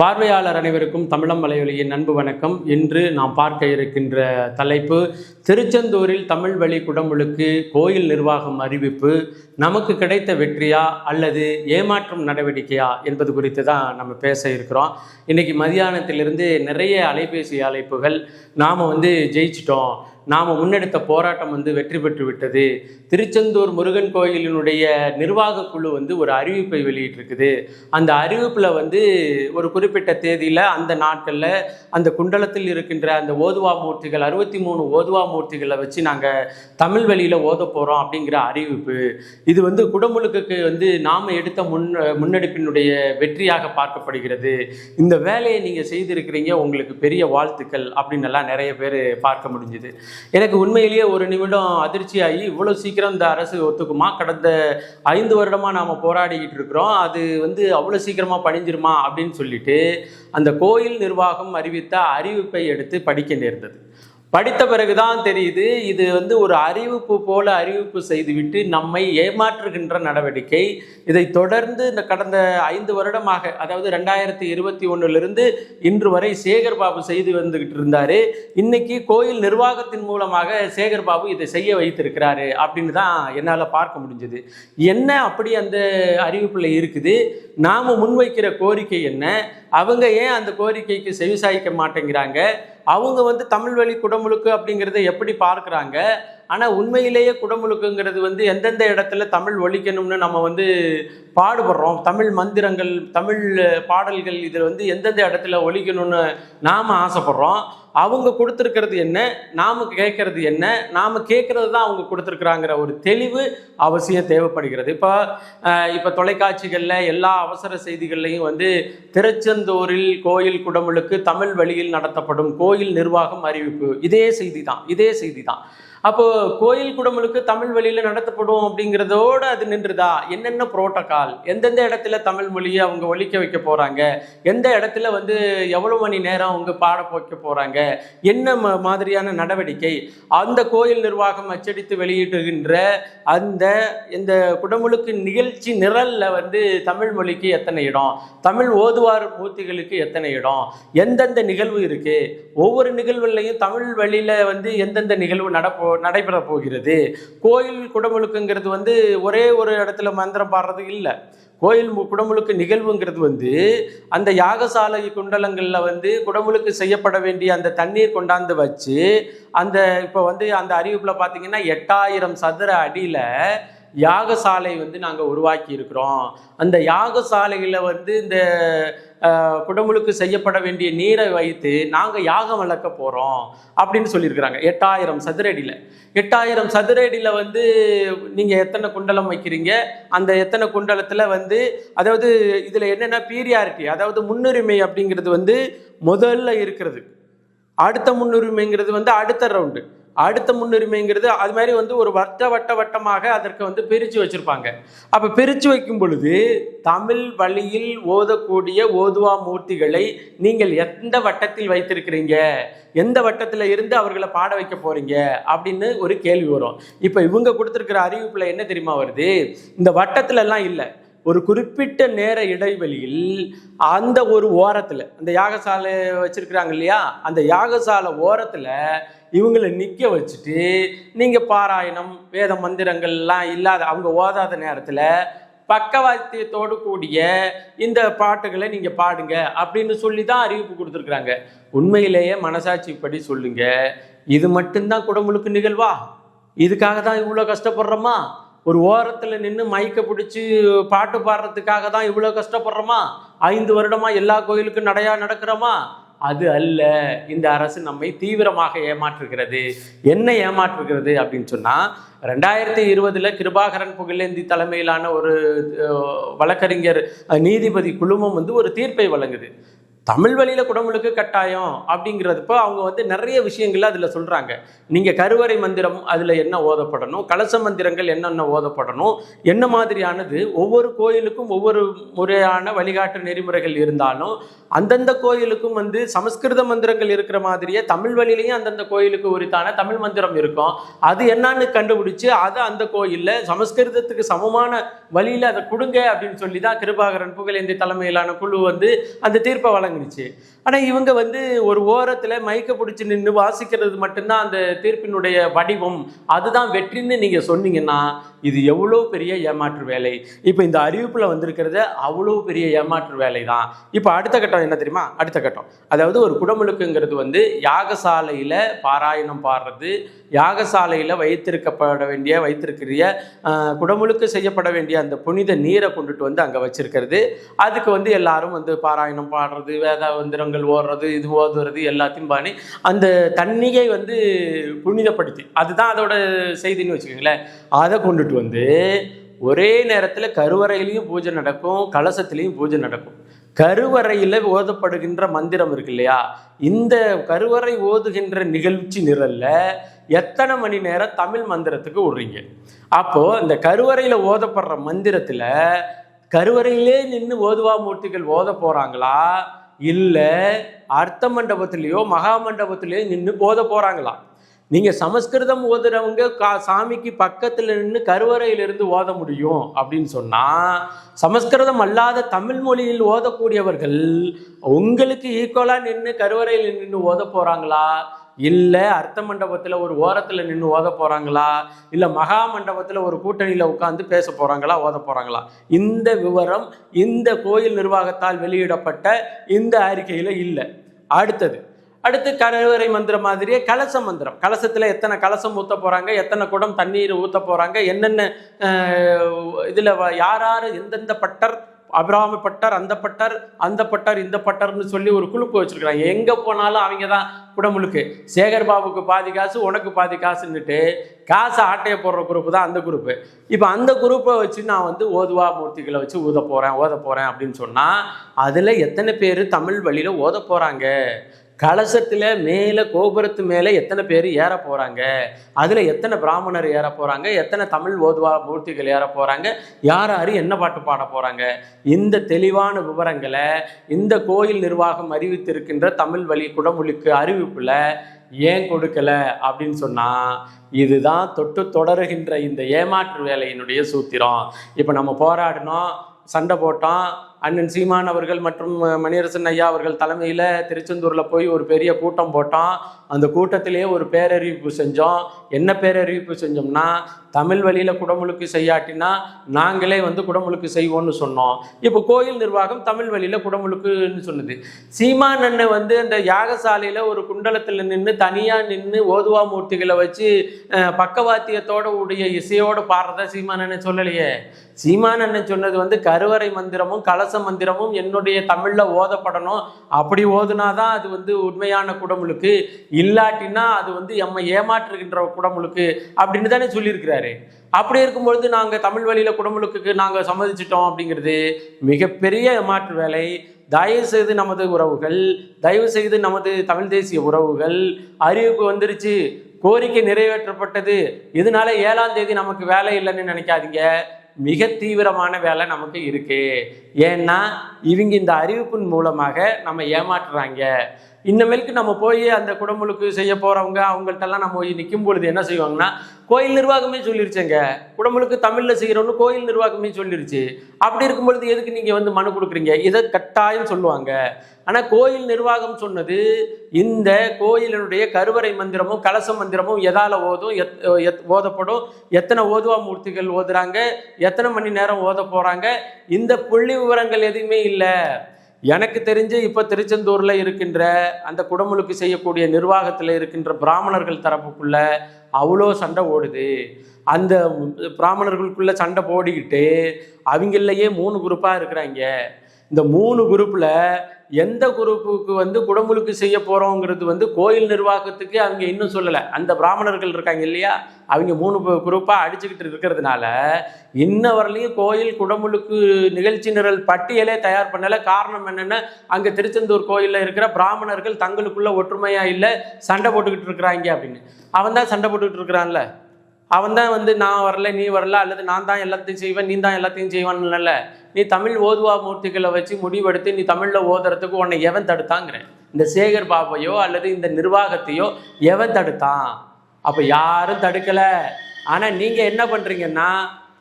பார்வையாளர் அனைவருக்கும் தமிழம் வலையொலியின் அன்பு வணக்கம். இன்று நாம் பார்க்க இருக்கின்ற தலைப்பு திருச்செந்தூரில் தமிழ் வழி குடமுழுக்கு கோயில் நிர்வாகம் அறிவிப்பு நமக்கு கிடைத்த வெற்றியா அல்லது ஏமாற்றும் நடவடிக்கையா என்பது குறித்து தான் நம்ம பேச இருக்கிறோம். இன்னைக்கு மதியானத்திலிருந்து நிறைய அலைபேசி அழைப்புகள் நாம் வந்து ஜெயிச்சிட்டோம். நாம் முன்னெடுத்த போராட்டம் வந்து வெற்றி பெற்று விட்டது. திருச்செந்தூர் முருகன் கோயிலினுடைய நிர்வாக குழு வந்து ஒரு அறிவிப்பை வெளியிட்டிருக்குது. அந்த அறிவிப்பில் வந்து ஒரு குறிப்பிட்ட தேதியில் அந்த நாட்களில் அந்த குண்டலத்தில் இருக்கின்ற அந்த ஓதுவா மூர்த்திகள் அறுபத்தி மூணு ஓதுவா மூர்த்திகளை வச்சு நாங்கள் தமிழ் வழியில் ஓத போகிறோம் அப்படிங்கிற அறிவிப்பு. இது வந்து குடமுழுக்குக்கு வந்து நாம் எடுத்த முன் முன்னெடுப்பினுடைய வெற்றியாக பார்க்கப்படுகிறது. இந்த வேலையை நீங்கள் செய்திருக்கிறீங்க உங்களுக்கு பெரிய வாழ்த்துக்கள் அப்படின்னு எல்லாம் நிறைய பேர் பார்க்க முடிஞ்சுது. எனக்கு உண்மையிலேயே ஒரு நிமிடம் அதிர்ச்சியாகி இவ்வளோ சீக்கிரம் இந்த அரசு ஒத்துக்குமா? கடந்த ஐந்து வருடமாக நாம் போராடிக்கிட்டு இருக்கிறோம். அது வந்து அவ்வளோ சீக்கிரமாக பணிஞ்சிருமா அப்படின்னு சொல்லிட்டு அந்த கோயில் நிர்வாகம் அறிவித்த அறிவிப்பை எடுத்து படிக்க நேர்ந்தது. படித்த பிறகுதான் தெரியுது இது வந்து ஒரு அறிவிப்பு போல அறிவிப்பு செய்துவிட்டு நம்மை ஏமாற்றுகின்ற நடவடிக்கை. இதை தொடர்ந்து இந்த கடந்த ஐந்து வருடமாக அதாவது ரெண்டாயிரத்தி இருபத்தி ஒன்றிலிருந்து இன்று வரை சேகர் பாபு செய்து வந்துகிட்டு இருந்தாரு. இன்னைக்கு கோயில் நிர்வாகத்தின் மூலமாக சேகர் பாபு இதை செய்ய வைத்திருக்கிறாரு அப்படின்னு தான் என்னால் பார்க்க முடிஞ்சது. என்ன அப்படி அந்த அறிவிப்பில் இருக்குது? நாம் முன்வைக்கிற கோரிக்கை என்ன? அவங்க ஏன் அந்த கோரிக்கைக்கு செவிசாய்க்க மாட்டேங்கிறாங்க? அவங்க வந்து தமிழ் வழி குடமுழுக்கு அப்படிங்கிறத எப்படி பார்க்குறாங்க? ஆனால் உண்மையிலேயே குடமுழுக்குங்கிறது வந்து எந்தெந்த இடத்துல தமிழ் ஒழிக்கணும்னு நம்ம வந்து பாடுபடுறோம். தமிழ் மந்திரங்கள் தமிழ் பாடல்கள் இதில் வந்து எந்தெந்த இடத்துல ஒழிக்கணும்னு நாம் ஆசைப்படுறோம். அவங்க கொடுத்துருக்கிறது என்ன? நாம் கேட்கறது என்ன? நாம் கேட்கறது தான் அவங்க கொடுத்துருக்குறாங்கிற ஒரு தெளிவு அவசியம் தேவைப்படுகிறது. இப்போ இப்போ தொலைக்காட்சிகளில் எல்லா அவசர செய்திகள்லையும் வந்து திருச்செந்தூரில் கோயில் குடமுழுக்கு தமிழ் வழியில் நடத்தப்படும் கோயில் நிர்வாகம் அறிவிப்பு. இதே செய்தி தான் இதே செய்தி தான். அப்போ கோயில் குடமுழுக்கு தமிழ் வழியில் நடத்தப்படும் அப்படிங்கிறதோட அது நின்றுதா? என்னென்ன புரோட்டோகால்? எந்தெந்த இடத்துல தமிழ் மொழியை அவங்க ஒழிக்க வைக்க போறாங்க? எந்த இடத்துல வந்து எவ்வளவு மணி நேரம் அவங்க பாட வைக்க போறாங்க? என்ன மாதிரியான நடவடிக்கை? அந்த கோயில் நிர்வாகம் அச்சடித்து வெளியிடுகின்ற அந்த இந்த குடமுழுக்கு நிகழ்ச்சி நிரல்ல வந்து தமிழ் மொழிக்கு எத்தனை இடம்? தமிழ் ஓதுவார் மூர்த்திகளுக்கு எத்தனை இடம்? எந்தெந்த நிகழ்வு இருக்கு? ஒவ்வொரு நிகழ்வுலையும் தமிழ் வழியில வந்து எந்தெந்த நிகழ்வு நடப்போ நடைபெற போகிறது கோயில் குடமுழுக்குங்கிறது வந்து ஒரே ஒரு இடத்துல மந்திரம் பாடுறது இல்லை. கோயில் குடமுழுக்கு நிகழ்வுங்கிறது வந்து அந்த யாகசாலை குண்டலங்களில் வந்து குடமுழுக்கு செய்யப்பட வேண்டிய அந்த தண்ணீர் கொண்டாந்து வச்சு அந்த இப்போ வந்து அந்த அறிவிப்பில் பார்த்தீங்கன்னா எட்டாயிரம் சதுர அடியில் யாகசாலை வந்து நாங்கள் உருவாக்கி இருக்கிறோம். அந்த யாகசாலையில் வந்து இந்த குடமுழுக்கு செய்யப்பட வேண்டிய நீரை வைத்து நாங்கள் யாகம் வளர்க்க போகிறோம் அப்படின்னு சொல்லியிருக்கிறாங்க. எட்டாயிரம் சதுரடியில். எட்டாயிரம் சதுரடியில் வந்து நீங்கள் எத்தனை குண்டலம் வைக்கிறீங்க? அந்த எத்தனை குண்டலத்தில் வந்து அதாவது இதில் என்னென்ன பீரியாரிட்டி அதாவது முன்னுரிமை அப்படிங்கிறது வந்து முதல்ல இருக்கிறது. அடுத்த முன்னுரிமைங்கிறது வந்து அடுத்த ரவுண்டு. அடுத்த முன்னுரிமைங்கிறது அது மாதிரி வந்து ஒரு வட்ட வட்ட வட்டமாக அதற்கு வந்து பிரித்து வச்சுருப்பாங்க. அப்போ பிரித்து வைக்கும் பொழுது தமிழ் வழியில் ஓதக்கூடிய ஓதுவா மூர்த்திகளை நீங்கள் எந்த வட்டத்தில் வைத்திருக்கிறீங்க? எந்த வட்டத்தில் இருந்து அவர்களை பாட வைக்க போகிறீங்க அப்படின்னு ஒரு கேள்வி வரும். இப்போ இவங்க கொடுத்துருக்கிற அறிவிப்பில் என்ன தெரியுமா வருது? இந்த வட்டத்துலலாம் இல்லை. ஒரு குறிப்பிட்ட நேர இடைவெளியில் அந்த ஒரு ஓரத்தில் அந்த யாகசாலை வச்சிருக்கிறாங்க இல்லையா? அந்த யாகசாலை ஓரத்தில் இவங்களை நிற்க வச்சுட்டு நீங்கள் பாராயணம் வேத மந்திரங்கள்லாம் இல்லாத அவங்க ஓதாத நேரத்தில் பக்கவாத்தியத்தோடு கூடிய இந்த பாட்டுகளை நீங்கள் பாடுங்க அப்படின்னு சொல்லி தான் அறிவிப்பு கொடுத்துருக்குறாங்க. உண்மையிலேயே மனசாட்சிப்படி சொல்லுங்க. இது மட்டும்தான் குடமுழுக்கு நிகழ்வா? இதுக்காக தான் இவ்வளோ கஷ்டப்படுறோமா? ஒரு ஓரத்தில் நின்று மைக்கை பிடிச்சி பாட்டு பாடுறதுக்காக தான் இவ்வளோ கஷ்டப்படுறோமா? ஐந்து வருடமா எல்லா கோயிலுக்கும் நடையா நடக்கிறோமா? அது அல்ல இந்த அரசு நம்மை தீவிரமாக ஏமாற்றுகிறது. என்ன ஏமாற்றுகிறது அப்படின்னு சொன்னால் ரெண்டாயிரத்தி இருபதுல கிருபாகரன் புகழேந்தி தலைமையிலான ஒரு அஹ், வழக்கறிஞர் அஹ், நீதிபதி குழுமம் வந்து ஒரு தீர்ப்பை வழங்குது. தமிழ் வழியில் குடமுழுக்கு கட்டாயம் அப்படிங்கிறதுப்போ அவங்க வந்து நிறைய விஷயங்கள் அதில் சொல்கிறாங்க நீங்கள் கருவறை மந்திரம் அதில் என்ன ஓதப்படணும்? கலச மந்திரங்கள் என்னென்ன ஓதப்படணும்? என்ன மாதிரியானது? ஒவ்வொரு கோயிலுக்கும் ஒவ்வொரு முறையான வழிகாட்டு நெறிமுறைகள் இருந்தாலும் அந்தந்த கோயிலுக்கும் வந்து சமஸ்கிருத மந்திரங்கள் இருக்கிற மாதிரியே தமிழ் வழியிலையும் அந்தந்த கோயிலுக்கு உரித்தான தமிழ் மந்திரம் இருக்கும். அது என்னன்னு கண்டுபிடிச்சு அதை அந்த கோயிலில் சமஸ்கிருதத்துக்கு சமமான வழியில் அதை கொடுங்க அப்படின்னு சொல்லி தான் கிருபாகரன் புகழேந்தி தலைமையிலான குழு வந்து அந்த தீர்ப்பை வழங்க வழங்குனுச்சு ஆனால் இவங்க வந்து ஒரு ஓரத்தில் மயக்க பிடிச்சி நின்று வாசிக்கிறது மட்டும்தான் அந்த தீர்ப்பினுடைய வடிவம். அதுதான் வெற்றின்னு நீங்கள் சொன்னீங்கன்னா இது எவ்வளோ பெரிய ஏமாற்று வேலை. இப்போ இந்த அறிவிப்பில் வந்திருக்கிறது அவ்வளோ பெரிய ஏமாற்று வேலை தான் இப்போ அடுத்த கட்டம் என்ன தெரியுமா? அடுத்த கட்டம். அதாவது ஒரு குடமுழுக்குங்கிறது வந்து யாகசாலையில் பாராயணம் பாடுறது யாகசாலையில் வைத்திருக்கப்பட வேண்டிய வைத்திருக்கிற குடமுழுக்கு செய்யப்பட வேண்டிய அந்த புனித நீரை கொண்டுட்டு வந்து அங்கே வச்சிருக்கிறது. அதுக்கு வந்து எல்லாரும் வந்து பாராயணம் பாடுறது வேத மந்திரங்கள் ஓடுறது இது ஓதுறது எல்லாத்தையும் பண்ணி அந்த தண்ணியை வந்து புனிதப்படுத்தி அதுதான் அதோட செய்தின்னு வச்சுக்கோங்களேன். அதை கொண்டுட்டு வந்து ஒரே நேரத்தில் கருவறையிலையும் பூஜை நடக்கும் கலசத்துலேயும் பூஜை நடக்கும். கருவறையில் ஓதப்படுகின்ற மந்திரம் இருக்கு இல்லையா? இந்த கருவறை ஓதுகின்ற நிகழ்ச்சி நிரல்ல எத்தனை மணி நேரம் தமிழ் மந்திரத்துக்கு விடுறீங்க அப்போ இந்த கருவறையில் ஓதப்படுற மந்திரத்தில் கருவறையிலே நின்று ஓதுவா மூர்த்திகள் ஓத போறாங்களா? இல்லை அர்த்த மண்டபத்திலேயோ மகா மண்டபத்திலேயோ நின்று போத போகிறாங்களா நீங்கள் சமஸ்கிருதம் ஓதுறவங்க கா சாமிக்கு பக்கத்தில் நின்று கருவறையிலிருந்து ஓத முடியும் அப்படின்னு சொன்னால் சமஸ்கிருதம் அல்லாத தமிழ் மொழியில் ஓதக்கூடியவர்கள் உங்களுக்கு ஈக்குவலாக நின்று கருவறையில் நின்று ஓத போகிறாங்களா இல்லை அர்த்த மண்டபத்தில் ஒரு ஓரத்தில் நின்று ஓத போகிறாங்களா இல்லை மகா மண்டபத்தில் ஒரு கூட்டணியில் உட்காந்து பேச போகிறாங்களா ஓத போகிறாங்களா இந்த விவரம் இந்த கோயில் நிர்வாகத்தால் வெளியிடப்பட்ட இந்த அறிக்கையில் இல்லை. அடுத்தது அடுத்து கருவறை மந்திரம் மாதிரியே கலச மந்திரம். கலசத்தில் எத்தனை கலசம் ஊற்ற போகிறாங்க எத்தனை குடம் தண்ணீர் ஊற்ற போகிறாங்க என்னென்ன இதில் யார் யார் எந்தெந்த பட்டர் அபிராமி பட்டர் அந்த பட்டர் அந்த பட்டர் இந்த பட்டர்னு சொல்லி ஒரு குழுப்பு வச்சிருக்கிறாங்க. எங்கே போனாலும் அவங்க தான் குடமுழுக்கு. சேகர் பாபுக்கு பாதி காசு உனக்கு பாதி காசுன்னுட்டு காசு ஆட்டையை போடுற குரூப்பு தான் அந்த குரூப்பு. இப்போ அந்த குரூப்பை வச்சு நான் வந்து ஓதுவா மூர்த்திகளை வச்சு ஊத போகிறேன் ஓத போகிறேன் அப்படின்னு சொன்னால் அதில் எத்தனை பேர் தமிழ் வழியில் ஓத போகிறாங்க கலசத்தில் மேலே கோபுரத்து மேலே எத்தனை பேர் ஏற போகிறாங்க அதில் எத்தனை பிராமணர் ஏற போகிறாங்க எத்தனை தமிழ் ஓதுவா மூர்த்திகள் ஏற போகிறாங்க யார் யார் என்ன பாட்டு பாட போகிறாங்க இந்த தெளிவான விவரங்களை இந்த கோயில் நிர்வாகம் அறிவித்திருக்கின்ற தமிழ் வழி குடமொழிக்கு அறிவிப்பில் ஏன் கொடுக்கல அப்படின்னு சொன்னால் இதுதான் தொட்டு தொடருகின்ற இந்த ஏமாற்று வேலையினுடைய சூத்திரம். இப்போ நம்ம போராடினோம் சண்டை போட்டோம் அண்ணன் சீமான் அவர்கள் மற்றும் மணியரசன் ஐயா அவர்கள் தலைமையில் திருச்செந்தூரில் போய் ஒரு பெரிய கூட்டம் போட்டோம் அந்த கூட்டத்திலேயே ஒரு பேரறிவிப்பு செஞ்சோம். என்ன பேரறிவிப்பு செஞ்சோம்னா தமிழ் வழியில் குடமுழுக்கு செய்யாட்டினா நாங்களே வந்து குடமுழுக்கு செய்வோம்னு சொன்னோம். இப்போ கோயில் நிர்வாகம் தமிழ் வழியில் குடமுழுக்குன்னு சொன்னது சீமான் அண்ணன் வந்து அந்த யாகசாலையில் ஒரு குண்டலத்தில் நின்று தனியாக நின்று ஓதுவா மூர்த்திகளை வச்சு பக்கவாத்தியத்தோடு பக்கவாத்தியத்தோட உடைய இசையோடு பாடுறதா சீமான் அண்ணன் சொல்லலையே. சீமான் அண்ணன் சொன்னது வந்து கருவறை மந்திரமும் கலச மந்திரமும் என்னுடைய தமிழில் ஓதப்படணும். அப்படி ஓதுனாதான் அது வந்து உண்மையான குடமுழுக்கு. இல்லாட்டினா அது வந்து எம்மை ஏமாற்றுகின்ற குடமுழுக்கு அப்படின்னு தானே சொல்லியிருக்கிறாரு. அப்படி இருக்கும்பொழுது நாங்கள் தமிழ் வழியில் குடமுழுக்கு நாங்கள் சம்மதிச்சிட்டோம் அப்படிங்கிறது மிகப்பெரிய ஏமாற்று வேலை. தயவு செய்து நமது உறவுகள் தயவு செய்து நமது தமிழ் தேசிய உறவுகள் அறிவிப்பு வந்துருச்சு. கோரிக்கை நிறைவேற்றப்பட்டது. இதனால ஏழாம் தேதி நமக்கு வேலை இல்லைன்னு நினைக்காதீங்க. மிக தீவிரமான வேலை நமக்கு இருக்கு. ஏன்னா இவங்க இந்த அறிவிப்பின் மூலமாக நம்ம ஏமாற்றுறாங்க. இன்னமேலுக்கு நம்ம போய் அந்த குடமுழுக்கு செய்ய போறவங்க அவங்கள்ட்டெல்லாம் நம்ம போய் நிற்கும் பொழுது என்ன செய்வாங்கன்னா கோயில் நிர்வாகமே சொல்லிருச்சுங்க. உடம்புக்கு தமிழ்ல செய்யறோம்னு கோயில் நிர்வாகமே சொல்லிருச்சு. அப்படி இருக்கும் பொழுது எதுக்கு நீங்க வந்து மனு கொடுக்குறீங்க? இதை கட்டாயம் சொல்லுவாங்க. ஆனா கோயில் நிர்வாகம் சொன்னது இந்த கோயிலினுடைய கருவறை மந்திரமும் கலச மந்திரமும் எதால ஓதும் எத் எத்- ஓதப்படும். எத்தனை ஓதுவா மூர்த்திகள் ஓதுறாங்க? எத்தனை மணி நேரம் ஓத போறாங்க? இந்த புள்ளி விவரங்கள் எதுவுமே இல்லை. எனக்கு தெரிஞ்சு இப்போ திருச்செந்தூரில் இருக்கின்ற அந்த குடமுழுக்கு செய்யக்கூடிய நிர்வாகத்தில் இருக்கின்ற பிராமணர்கள் தரப்புக்குள்ள அவ்வளோ சண்டை ஓடுது. அந்த பிராமணர்களுக்குள்ள சண்டை போடிக்கிட்டு அவங்களையே மூணு குரூப்பாக இருக்கிறாங்க. இந்த மூணு குரூப்பில் எந்த குரூப்புக்கு வந்து குடமுழுக்கு செய்ய போகிறோங்கிறது வந்து கோயில் நிர்வாகத்துக்கு அவங்க இன்னும் சொல்லலை. அந்த பிராமணர்கள் இருக்காங்க இல்லையா? அவங்க மூணு குரூப்பாக அடிச்சுக்கிட்டு இருக்கிறதுனால இன்ன வரலையும் கோயில் குடமுழுக்கு நிகழ்ச்சி நிரல் பட்டியலே தயார் பண்ணல. காரணம் என்னென்னா அங்கே திருச்செந்தூர் கோயிலில் இருக்கிற பிராமணர்கள் தங்களுக்குள்ள ஒற்றுமையாக இல்லை சண்டை போட்டுக்கிட்டு இருக்கிறாங்க அப்படின்னு. அவன் தான் சண்டை போட்டுக்கிட்டு இருக்கிறான்ல. அவன் தான் வந்து நான் வரல நீ வரல அல்லது நான் தான் எல்லாத்தையும் செய்வேன் நீ தான் எல்லாத்தையும் செய்வான்ல நீ தமிழ் ஓதுவா மூர்த்திகளை வச்சு முடிவெடுத்து நீ தமிழில் ஓதுறதுக்கு உன்னை எவன் தடுத்தாங்கிறேன்? இந்த சேகர் பாபையோ அல்லது இந்த நிர்வாகத்தையோ எவன் தடுத்தான்? அப்போ யாரும் தடுக்கலை. ஆனால் நீங்கள் என்ன பண்ணுறீங்கன்னா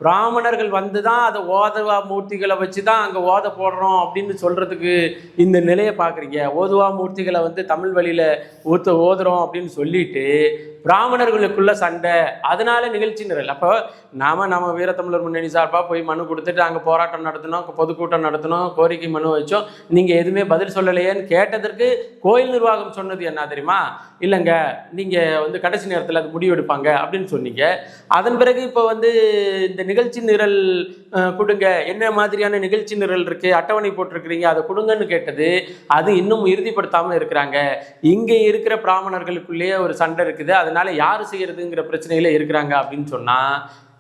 பிராமணர்கள் வந்து தான் அதை ஓதவா மூர்த்திகளை வச்சு தான் அங்கே ஓத போடுறோம் அப்படின்னு சொல்கிறதுக்கு இந்த நிலையை பார்க்குறீங்க. ஓதுவா மூர்த்திகளை வந்து தமிழ் வழியில் ஊத்த ஓதுறோம் அப்படின்னு சொல்லிட்டு பிராமணர்களுக்குள்ள சண்டை. அதனால நிகழ்ச்சி நிரல் அப்போ நாம நம்ம வீரத்தமிழர் முன்னணி சார்பாக போய் மனு கொடுத்துட்டு அங்கே போராட்டம் நடத்தினோம் பொதுக்கூட்டம் நடத்தினோம் கோரிக்கை மனு வச்சோம். நீங்கள் எதுவுமே பதில் சொல்லலையேன்னு கேட்டதற்கு கோயில் நிர்வாகம் சொன்னது என்ன தெரியுமா? இல்லைங்க நீங்கள் வந்து கடைசி நேரத்தில் அது முடிவெடுப்பாங்க அப்படின்னு சொன்னீங்க. அதன் பிறகு இப்போ வந்து இந்த நிகழ்ச்சி நிரல் கொடுங்க. என்ன மாதிரியான நிகழ்ச்சி நிரல் இருக்கு? அட்டவணை போட்டிருக்கிறீங்க அதை கொடுங்கன்னு கேட்டது அது இன்னும் இறுதிப்படுத்தாமல் இருக்கிறாங்க. இங்கே இருக்கிற பிராமணர்களுக்குள்ளேயே ஒரு சண்டை இருக்குது. அதனால யார் செய்யறதுங்கிற பிரச்சனையில இருக்கிறாங்க அப்படின்னு சொன்னா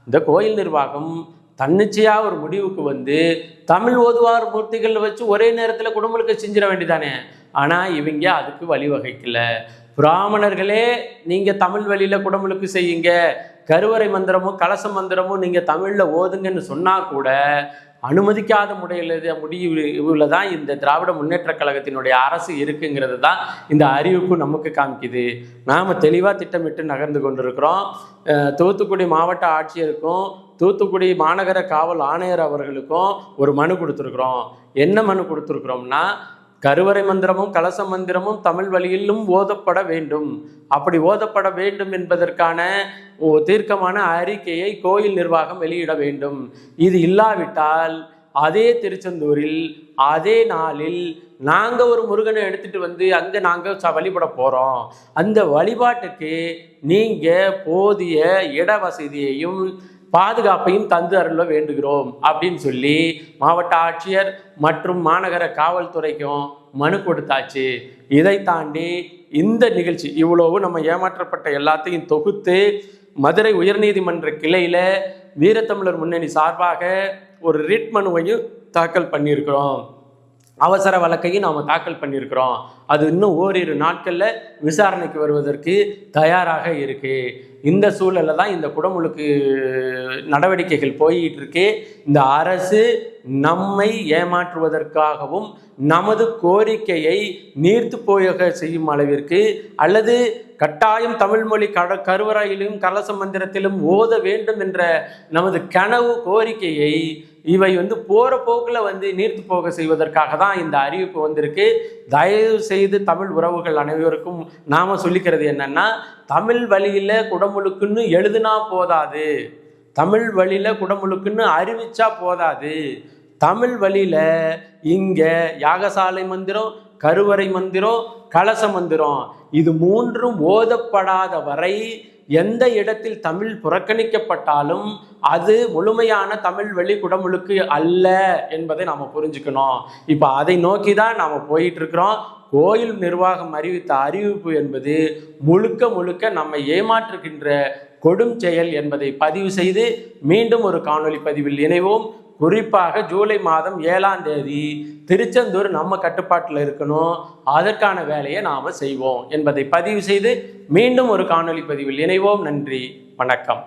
இந்த கோயில் நிர்வாகம் தன்னிச்சையா ஒரு முடிவுக்கு வந்து தமிழ் ஓதுவார் மூர்த்திகள் வச்சு ஒரே நேரத்தில் குடும்பங்களுக்கு செஞ்சிட வேண்டியதானே ஆனா இவங்க அதுக்கு வழிவகைக்கல. பிராமணர்களே நீங்க தமிழ் வழியில குடமுழுக்கு செய்யுங்க. கருவறை மந்திரமும் கலச மந்திரமும் நீங்க தமிழ்ல ஓதுங்கன்னு சொன்னா கூட அனுமதிக்காத முறையில் முடிவுல தான் இந்த திராவிட முன்னேற்ற கழகத்தினுடைய அரசு இருக்குங்கிறது தான் இந்த அறிவிப்பு நமக்கு காமிக்குது. நாம் தெளிவாக திட்டமிட்டு நகர்ந்து கொண்டிருக்கிறோம். தூத்துக்குடி மாவட்ட ஆட்சியருக்கும் தூத்துக்குடி மாநகர காவல் ஆணையர் அவர்களுக்கும் ஒரு மனு கொடுத்துருக்குறோம். என்ன மனு கொடுத்துருக்குறோம்னா கருவறை மந்திரமும் கலச மந்திரமும் தமிழ் வழியிலும் ஓதப்பட வேண்டும். அப்படி ஓதப்பட வேண்டும் என்பதற்கான ஓ- தீர்க்கமான அறிக்கையை கோயில் நிர்வாகம் வெளியிட வேண்டும். இது இல்லாவிட்டால் அதே திருச்செந்தூரில் அதே நாளில் நாங்கள் ஒரு முருகனை எடுத்துட்டு வந்து அங்கே நாங்கள் ச- வழிபட போகிறோம் அந்த வழிபாட்டுக்கு நீங்கள் போதிய இட வசதியையும் பாதுகாப்பையும் தந்து அருள வேண்டுகிறோம் அப்படின்னு சொல்லி மாவட்ட ஆட்சியர் மற்றும் மாநகர காவல்துறைக்கும் மனு கொடுத்தாச்சு. இதை தாண்டி இந்த நிகழ்ச்சி இவ்வளவு நம்ம ஏமாற்றப்பட்ட எல்லாத்தையும் தொகுத்து மதுரை உயர்நீதிமன்ற கிளையில வீரத்தமிழர் முன்னணி சார்பாக ஒரு ரிட் மனுவையும் தாக்கல் பண்ணியிருக்கிறோம். அவசர வழக்கையும் நாம் தாக்கல் பண்ணியிருக்கிறோம். அது இன்னும் ஓரிரு நாட்களில் விசாரணைக்கு வருவதற்கு தயாராக இருக்குது இந்த சூழலில் தான் இந்த குடமுழுக்கு நடவடிக்கைகள் போயிட்டு இருக்கு இந்த அரசு நம்மை ஏமாற்றுவதற்காகவும் நமது கோரிக்கையை நீர்த்து போயக செய்யும் அளவிற்கு அல்லது கட்டாயம் தமிழ்மொழி கட கருவறையிலும் கலச மந்திரத்திலும் ஓத வேண்டும் என்ற நமது கனவு கோரிக்கையை இவை வந்து போகிற போக்கில் வந்து நீர்த்து போக செய்வதற்காக தான் இந்த அறிவிப்பு வந்திருக்கு. தயவு செய்து தமிழ் உறவுகள் அனைவருக்கும் நாம் சொல்லிக்கிறது என்னென்னா தமிழ் வழியில் குடமுழுக்குன்னு எழுதுனா போதாது. தமிழ் வழியில் குடமுழுக்குன்னு அறிவிச்சா போதாது. தமிழ் வழியில் இங்கே யாகசாலை மந்திரம் கருவறை மந்திரம் கலச மந்திரம் இது மூன்றும் ஓதப்படாத வரை எந்த இடத்தில் தமிழ் புறக்கணிக்கப்பட்டாலும் அது முழுமையான தமிழ் வழி குடமுழுக்கு அல்ல என்பதை நாம் புரிஞ்சுக்கணும். இப்போ அதை நோக்கி தான் நாம் போயிட்டு இருக்கிறோம் கோயில் நிர்வாகம் அறிவித்த அறிவிப்பு என்பது முழுக்க முழுக்க நம்மை ஏமாற்றுகின்ற கொடும் செயல் என்பதை பதிவு செய்து மீண்டும் ஒரு காணொளி பதிவில் இணைவோம். குறிப்பாக ஜூலை மாதம் ஏழாம் தேதி திருச்செந்தூர் நம்ம கட்டுப்பாட்டில் இருக்கணும். அதற்கான வேலையை நாம் செய்வோம். என்பதை பதிவு செய்து மீண்டும் ஒரு காணொளி பதிவில் இணைவோம். நன்றி. வணக்கம்.